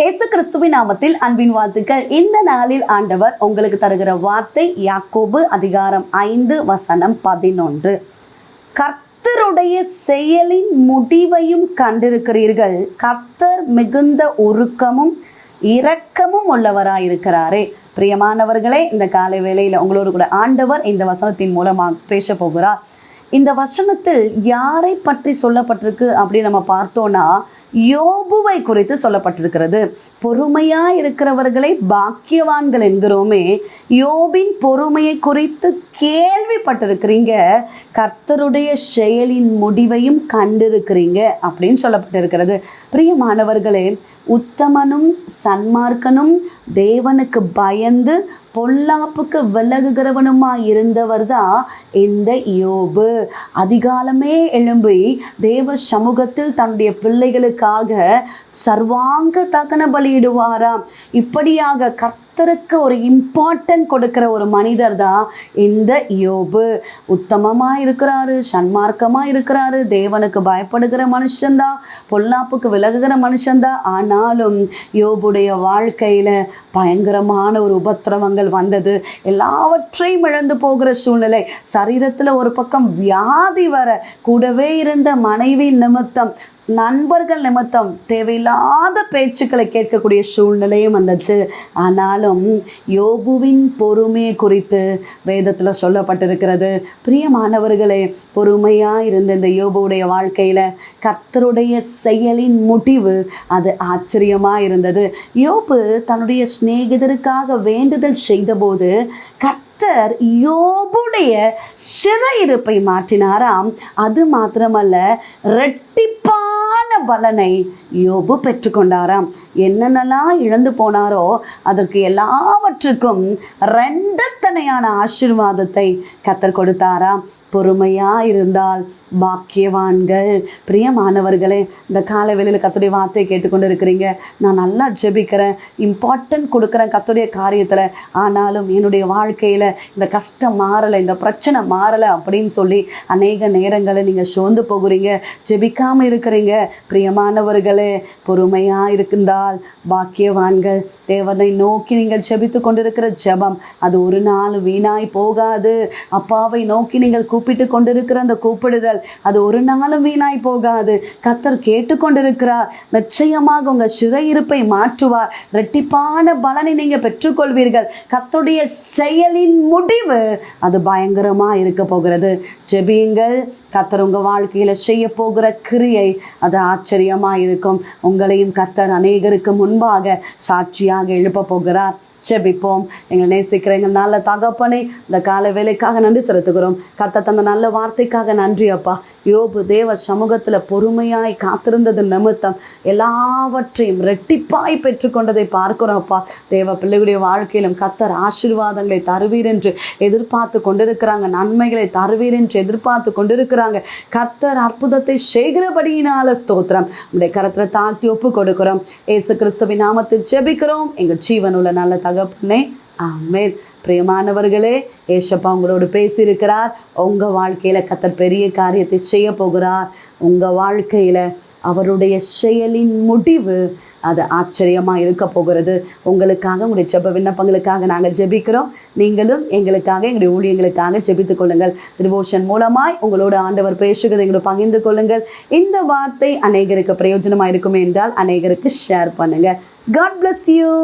இயேசு கிறிஸ்துவின் நாமத்தில் அன்பின் வாழ்த்துக்கள். இந்த நாளில் ஆண்டவர் உங்களுக்கு தருகிற வார்த்தை யாக்கோபு அதிகாரம் ஐந்து வசனம் பதினொன்று. கர்த்தருடைய செயலின் முடிவையும் கண்டிருக்கிறீர்கள். கர்த்தர் மிகுந்த உருக்கமும் இரக்கமும் உள்ளவராயிருக்கிறாரே. பிரியமானவர்களே இந்த காலை வேளையில் உங்களோடு கூட ஆண்டவர் இந்த வசனத்தின் மூலமாக பேச போகிறார். இந்த வசனத்தில் யாரை பற்றி சொல்லப்பட்டிருக்கு அப்படின்னு நம்ம பார்த்தோன்னா யோபுவை குறித்து சொல்லப்பட்டிருக்கிறது. பொறுமையா இருக்கிறவர்களை பாக்கியவான்கள் என்கிறோமே யோபின் பொறுமையை குறித்து கேள்விப்பட்டிருக்கிறீங்க கர்த்தருடைய செயலின் முடிவையும் கண்டிருக்கிறீங்க அப்படின்னு சொல்லப்பட்டிருக்கிறது. பிரியமானவர்களே உத்தமனும் சன்மார்க்கனும் தேவனுக்கு பயந்து பொல்லாப்புக்கு விலகுகிறவனுமா இருந்தவர் தான் இந்த யோபு. அதிகாலமே எழும்பி தேவ சமூகத்தில் தன்னுடைய பிள்ளைகளுக்காக சர்வாங்க தகன பலியிடுவாராம் இப்படியாக கர்த்தருக்கு ஒரு இம்பார்ட்டன்ட் கொடுக்கிற ஒரு மனிதர் தான் இந்த யோபு. உத்தமமாக இருக்கிறாரு சன்மார்க்கமாக இருக்கிறாரு தேவனுக்கு பயப்படுகிற மனுஷன்தான் பொல்லாப்புக்கு விலகுகிற மனுஷன்தான். ஆனாலும் யோபுடைய வாழ்க்கையில் பயங்கரமான ஒரு உபத்திரவங்கள் வந்தது. எல்லாவற்றையும் இழந்து போகிற சூழ்நிலை சரீரத்தில் ஒரு பக்கம் வியாதி வர கூடவே இருந்த மனைவி நிமித்தம் நண்பர்கள் நிமித்தம் தேவையில்லாத பேச்சுக்களை கேட்கக்கூடிய சூழ்நிலையும் வந்துச்சு. ஆனாலும் யோபுவின் பொறுமையை குறித்து வேதத்தில் சொல்லப்பட்டிருக்கிறது. பிரியமானவர்களே பொறுமையாக இருந்த இந்த யோபுவுடைய வாழ்க்கையில் கர்த்தருடைய செயலின் முடிவு அது ஆச்சரியமாக இருந்தது. யோபு தன்னுடைய சிநேகிதருக்காக வேண்டுதல் செய்தபோது கர்த்தர் யோபுடைய சிறையிருப்பை மாற்றினாராம். அது மாத்திரமல்ல ரெட்டிப்பா பலனை யோபு பெற்றுக்கொண்டாராம். என்னென்னலாம் இழந்து போனாரோ அதற்கு எல்லாவற்றுக்கும் ரெண்டத்தனையான ஆசீர்வாதத்தை கத்தர் கொடுத்தாராம். பொறுமையாக இருந்தால் பாக்கியவான்கள். பிரியமானவர்களே இந்த கால வேளையில் கத்துடைய வார்த்தையை கேட்டுக்கொண்டு இருக்கிறீங்க நான் நல்லா ஜெபிக்கிறேன். இம்பார்ட்டன்ட் கொடுக்குறேன் கத்துடைய காரியத்தில். ஆனாலும் என்னுடைய வாழ்க்கையில் இந்த கஷ்டம் மாறலை இந்த பிரச்சனை மாறலை அப்படின்னு சொல்லி அநேக நேரங்களை நீங்கள் சோர்ந்து போகிறீங்க. ஜெபிக்காமல் இருக்கிறீங்க. பிரியமானவர்களே பொறுமையாக இருந்தால் பாக்கியவான்கள். தேவனை நோக்கி நீங்கள் செபித்து கொண்டிருக்கிற ஜெபம் அது ஒரு நாள் வீணாய் போகாது. அப்பாவை நோக்கி நீங்கள் கூப்பிட்டு கொண்டிருக்கிற அந்த கூப்பிடுதல் அது ஒரு நாளும் வீணாய் போகாது. கத்தர் கேட்டுக்கொண்டிருக்கிறார் நிச்சயமாக உங்கள் சிறையிருப்பை மாற்றுவார். ரெட்டிப்பான பலனை நீங்கள் பெற்றுக்கொள்வீர்கள். கத்தருடைய செயலின் முடிவு அது பயங்கரமாக இருக்க போகிறது. ஜெபியுங்கள். கத்தர் உங்கள் வாழ்க்கையில் செய்ய போகிற கிரியை அது ஆச்சரியமாக இருக்கும் உங்களையும் கத்தர் அநேகருக்கு முன்பாக சாட்சியாக எழுப்ப போகிறார். ஜெபிப்போம். எங்களை நேசிக்கிற எங்கள் நல்ல தகப்பனை இந்த கால வேலைக்காக நன்றி செலுத்துகிறோம். கத்த தந்த நல்ல வார்த்தைக்காக நன்றி அப்பா. யோபு தேவ சமூகத்தில் பொறுமையாய் காத்திருந்தது நிமித்தம் எல்லாவற்றையும் ரெட்டிப்பாய் பெற்றுக்கொண்டதை பார்க்கிறோம் அப்பா. தேவ பிள்ளைகளுடைய வாழ்க்கையிலும் கத்தர் ஆசீர்வாதங்களை தருவீர் என்று எதிர்பார்த்து கொண்டிருக்கிறாங்க. நன்மைகளை தருவீர் என்று எதிர்பார்த்து கொண்டிருக்கிறாங்க. கத்தர் அற்புதத்தை செய்கிறபடியினால ஸ்தோத்திரம். உடைய கரத்தில் தாழ்த்தி ஒப்பு கொடுக்கிறோம். ஏசு கிறிஸ்துவின் நாமத்தில் ஜெபிக்கிறோம். எங்கள் ஜீவனுள்ள நல்ல தகப்பனே. ஆமேன். பிரியமானவர்களே ஏசப்பா உங்களோடு பேசியிருக்கிறார். உங்கள் வாழ்க்கையில் கத்தர் பெரிய காரியத்தை செய்ய போகிறார். உங்கள் வாழ்க்கையில் அவருடைய செயலின் முடிவு அது ஆச்சரியமாக இருக்க போகிறது. உங்களுக்காக உங்களுடைய ஜெப விண்ணப்பங்களுக்காக நாங்கள் ஜெபிக்கிறோம். நீங்களும் எங்களுக்காக எங்களுடைய ஊழியங்களுக்காக ஜெபித்துக் கொள்ளுங்கள். டிவோஷன் மூலமாய் உங்களோட ஆண்டவர் பேசுகிறதை எங்களோட பகிர்ந்து கொள்ளுங்கள். இந்த வார்த்தை அநேகருக்கு பிரயோஜனமாக இருக்குமே என்றால் அநேகருக்கு ஷேர் பண்ணுங்கள் காட் பிளஸ் யூ